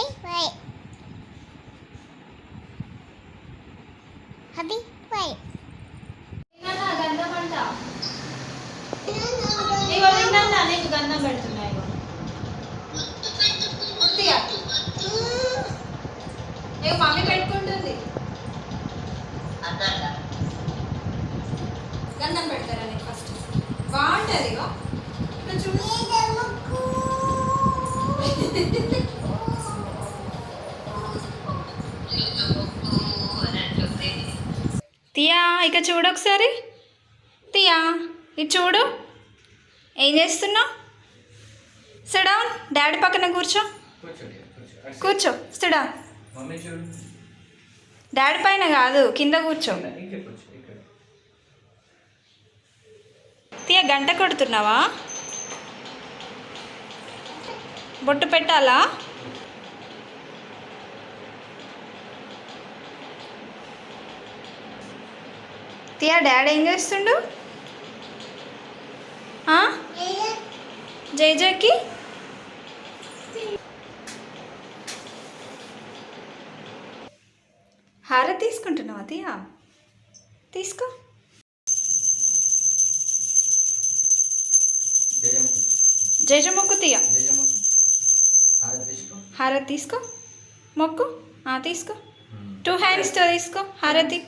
Happy why happy why నీకు గంధం పెడుతున్నా ఇగో ఉత్తిగా ఇగో మమ్మీ పెట్టుకుంటుంది గంధం పెడతారా నీకు ఫస్ట్ బాగుంటుంది ఇగో ఇక్కడ చూడు తియా ఇక చూడు ఒకసారి. తియా ఇది చూడు. ఏం చేస్తున్నావు? సిడౌన్ డాడీ పక్కన కూర్చో. కూర్చో సిడౌన్ డాడీ పైన కాదు కింద కూర్చో. తియా గంట కొడుతున్నావా? బొట్టు పెట్టాలా? తియా డాడీ ఏం చేస్తుండు? ఆ? జై జైకి హార తీసుకుంటున్నావా తియా తీసుకో. జేజ మొక్కు తీయ హార తీసుకో. హారతి తీసుకో. మొక్కు. తీసుకో. టూ హ్యాండ్స్తో తీసుకో. హారతి.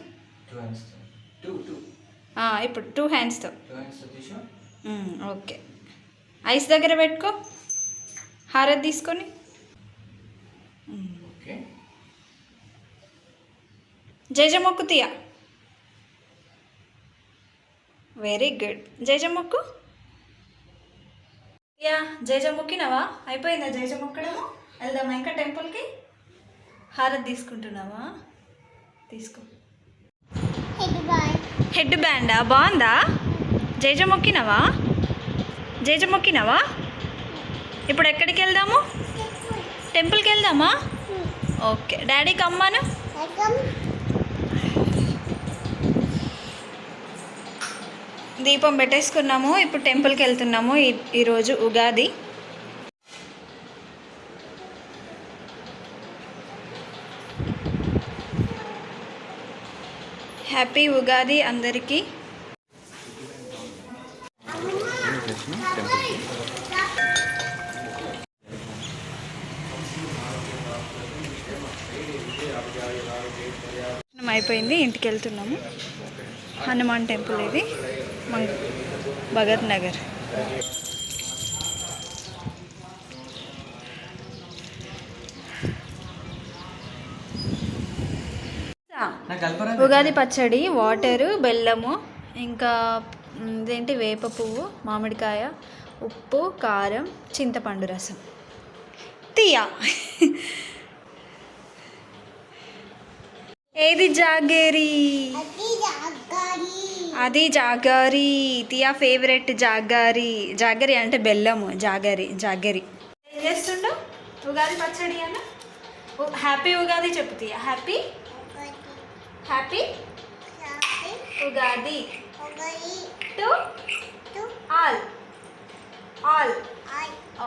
ఇప్పుడు టూ హ్యాండ్స్తో ఓకే. ఐస్ దగ్గర పెట్టుకో. హారతి తీసుకొని. ఓకే. జేజ మొక్కు తీయ. వెరీ గుడ్ జేజ మొక్కు యా జేజ మొక్కినావా అయిపోయిందా జేజ మొక్కడము వెళ్దామా ఇంకా టెంపుల్కి హారతి తీసుకుంటున్నావా? తీసుకో. బాయ్ హెడ్ బ్యాండా బాగుందా జేజ మొక్కినావా జేజ మొక్కినావా ఇప్పుడు ఎక్కడికి వెళ్దాము టెంపుల్కి వెళ్దామా ఓకే. డాడీకి అమ్మాను దీపం పెట్టేసుకున్నాము. ఇప్పుడు టెంపుల్కి వెళ్తున్నాము ఈ- ఈరోజు ఉగాది. హ్యాపీ ఉగాది అందరికీ. అయిపోయింది ఇంటికి వెళ్తున్నాము. హనుమాన్ టెంపుల్ ఇది మంగ భగత్ నగర్ నాకు కలపరా ఉగాది పచ్చడి వాటరు బెల్లము ఇంకా ఇదేంటి వేప పువ్వు మామిడికాయ ఉప్పు కారం చింతపండు రసం. తీయా ఏది జాగేరి? అది జాగారి. అది jaggery. Tiya favourite jaggery. Jaggery అంటే బెల్లము జాగరి జాగరి. ఏం చేస్తుండవు ఉగాది పచ్చడి అన్న? హ్యాపీ ఉగాది చెప్పు Tiya happy happy Ugadi to all all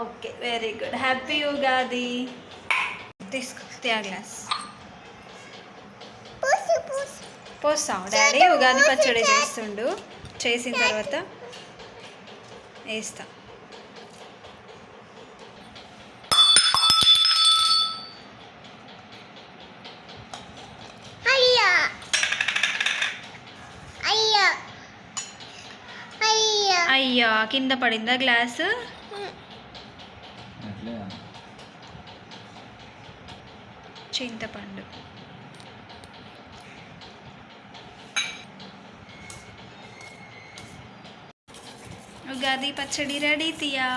okay very good happy Ugadi తీసుకో గ్లాస్ పోస్తాం డాడీ ఉగాది పచ్చడి చేస్తుండు. చేసిన తర్వాత వేస్తా. కింద పడిందా గ్లాసు? చింతపండు. ఉగాది పచ్చడి రెడీ తియా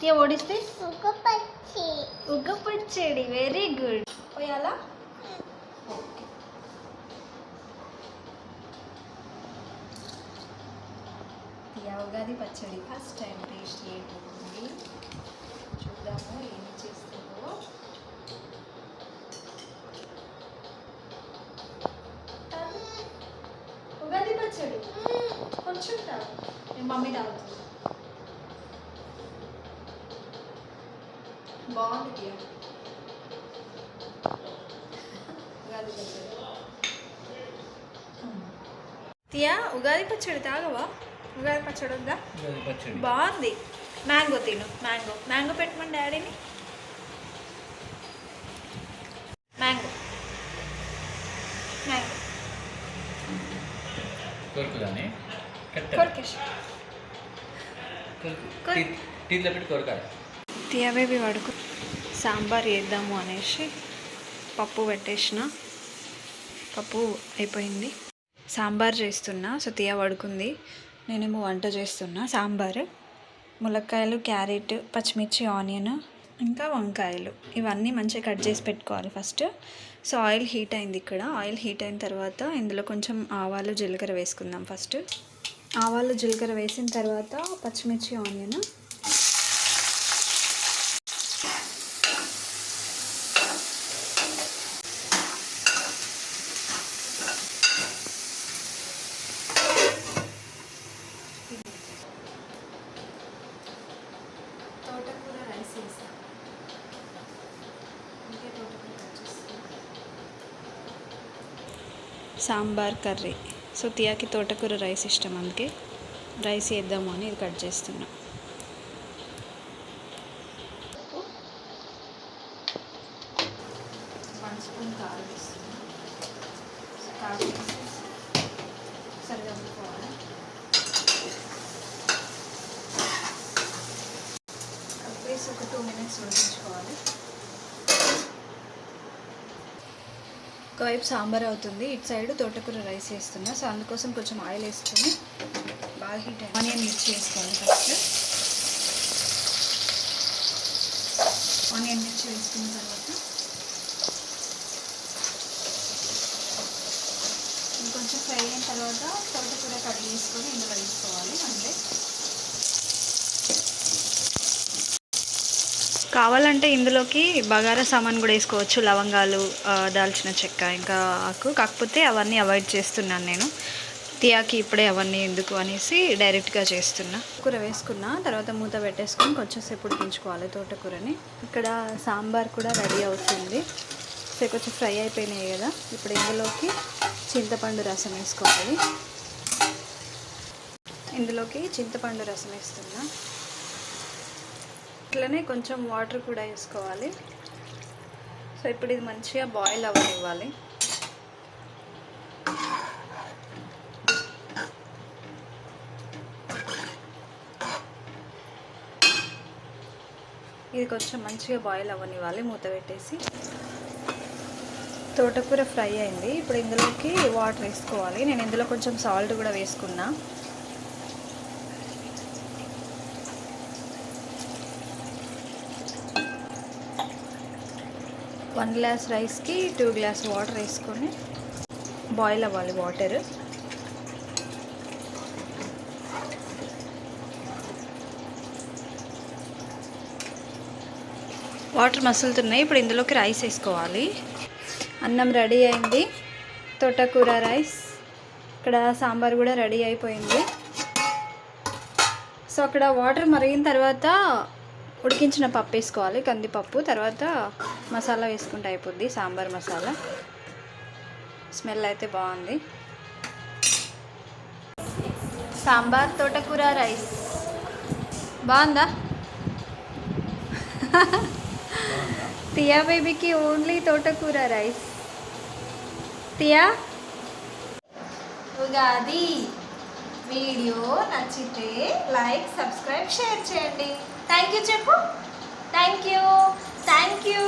తియా ఓడిస్తే ఉగ్గ పచ్చడి. వెరీ గుడ్ పోయాలా? యా ఉగాది పచ్చడి ఫస్ట్ టైం టేస్ట్ చేయబోతుంది చూద్దాము ఏమి చేస్తుందో. ఉగాది పచ్చడి? కొంచెం తాగు నేను మమ్మీ తాగుతుంది. బాగుంది ఉగాది పచ్చడి. తియా ఉగాది పచ్చడి తాగవా? ఉగాది పచ్చడి పచ్చడి. బాగుంది. మ్యాంగో తిను. మ్యాంగో. మ్యాంగో పెట్టమని డాడీని? మ్యాంగో. మ్యాంగో. కొరుకుదాని? కట్ట కొరికేసి పెట్టి కొరకాలి వడుకు. సాంబార్ వేద్దాము అనేసి పప్పు పెట్టేసిన. పప్పు అయిపోయింది. సాంబార్ చేస్తున్నా సో తియా పడుకుంది నేనేమో వంట చేస్తున్నా. సాంబార్ ములక్కాయలు క్యారెట్ పచ్చిమిర్చి ఆనియన్ ఇంకా వంకాయలు. ఇవన్నీ మంచిగా కట్ చేసి పెట్టుకోవాలి ఫస్ట్. సో ఆయిల్ హీట్ అయింది ఇక్కడ. ఆయిల్ హీట్ అయిన తర్వాత ఇందులో కొంచెం ఆవాలు జీలకర్ర వేసుకుందాం ఫస్ట్. ఆవాలు జీలకర్ర వేసిన తర్వాత పచ్చిమిర్చి ఆనియన్ సాంబార్ కర్రీ. సో తియాకి తోటకూర రైస్ ఇష్టం అందుకే. రైస్ వేద్దాము అని ఇది కట్ చేస్తున్నా. సరిగా ఒక టూ మినిట్స్ ఉడికించుకోవాలి. ఒకవైపు సాంబార్ అవుతుంది ఇటు సైడ్ తోటకూర రైస్ వేస్తున్నా. సో అందుకోసం కొంచెం ఆయిల్ వేసుకొని బాగా హీట్ ఆనియన్ మిర్చి వేసుకోవాలి ఫస్ట్. ఆనియన్ మిర్చి వేసుకున్న తర్వాత ఇంకొంచెం ఫ్రై అయిన తర్వాత తోటకూర కట్ చేసుకొని ఇందులో వేసుకోవాలి అంటే కావాలంటే ఇందులోకి బగారా సామాన్ కూడా వేసుకోవచ్చు. లవంగాలు దాల్చిన చెక్క ఇంకా ఆకు. కాకపోతే అవన్నీ అవాయిడ్ చేస్తున్నాను నేను. తియాకి ఇప్పుడే అవన్నీ ఎందుకు అనేసి డైరెక్ట్గా చేస్తున్నా. కూర వేసుకున్నా తర్వాత మూత పెట్టేసుకొని కొంచెంసేపు ఉడికించుకోవాలి తోటకూరని. ఇక్కడ సాంబార్ కూడా రెడీ అవుతుంది. సో కొంచెం ఫ్రై అయిపోయినాయి కదా. ఇప్పుడు ఇందులోకి చింతపండు రసం వేసుకోవాలి. ఇందులోకి చింతపండు రసం వేస్తున్నా. అట్లనే కొంచెం వాటర్ కూడా వేసుకోవాలి. సో ఇప్పుడు ఇది మంచిగా బాయిల్ అవ్వనివ్వాలి. ఇది కొంచెం మంచిగా బాయిల్ అవ్వనివ్వాలి మూత పెట్టేసి. తోటకూర ఫ్రై అయింది. ఇప్పుడు ఇందులోకి వాటర్ వేసుకోవాలి. నేను ఇందులో కొంచెం సాల్ట్ కూడా వేసుకున్నా. వన్ గ్లాస్ రైస్కి టూ గ్లాస్ వాటర్ వేసుకొని బాయిల్ అవ్వాలి వాటర్. వాటర్ మసులుతున్నాయి. ఇప్పుడు ఇందులోకి రైస్ వేసుకోవాలి. అన్నం రెడీ అయింది. తోటకూర రైస్. ఇక్కడ సాంబార్ కూడా రెడీ అయిపోయింది. సో అక్కడ వాటర్ మరిగిన తర్వాత ఉడికించిన పప్పు వేసుకోవాలి కందిపప్పు తర్వాత మసాలా వేసుకుంటే అయిపోద్ది సాంబార్ మసాలా. స్మెల్ అయితే బాగుంది. సాంబార్ తోటకూర రైస్. బాగుందా? తియా బేబీకి ఓన్లీ తోటకూర రైస్. తియా ఉగాది. వీడియో నచ్చితే లైక్ సబ్స్క్రైబ్ షేర్ చేయండి. థ్యాంక్ యూ చెప్పు థ్యాంక్ యూ థ్యాంక్ యూ